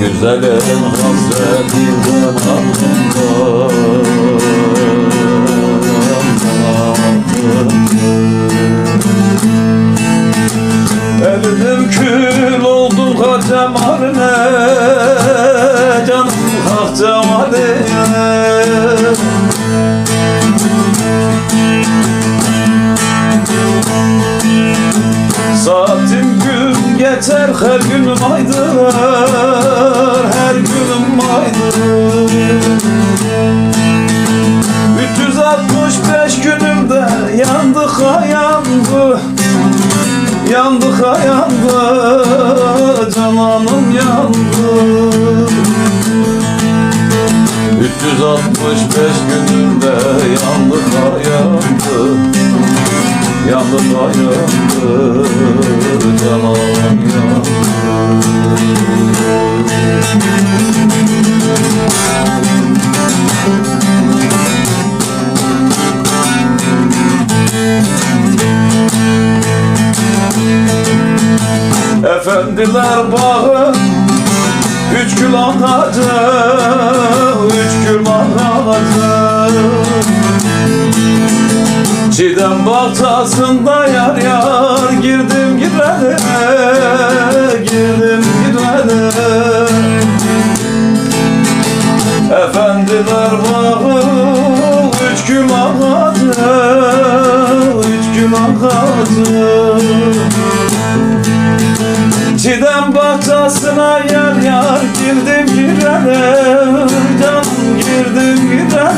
Güzelim hasretinden aklımda Evim kül geçer her günüm aydır Her günüm aydır 365 günümde yandık ha yandı Yandık ha yandı Cananım yandı. 365 günümde yandık ha yandı Yandı da yandı Cananım Efendiler bağı Üç gül ağacı Üç gül ağacı Çiğdem bahçesinde yar yar Girdim girene Girdim girene Efendiler bağı Üç gül ağacı Üç gül ağacı Çiğdem bahçesine yer yar girdim girene Canım girdim girene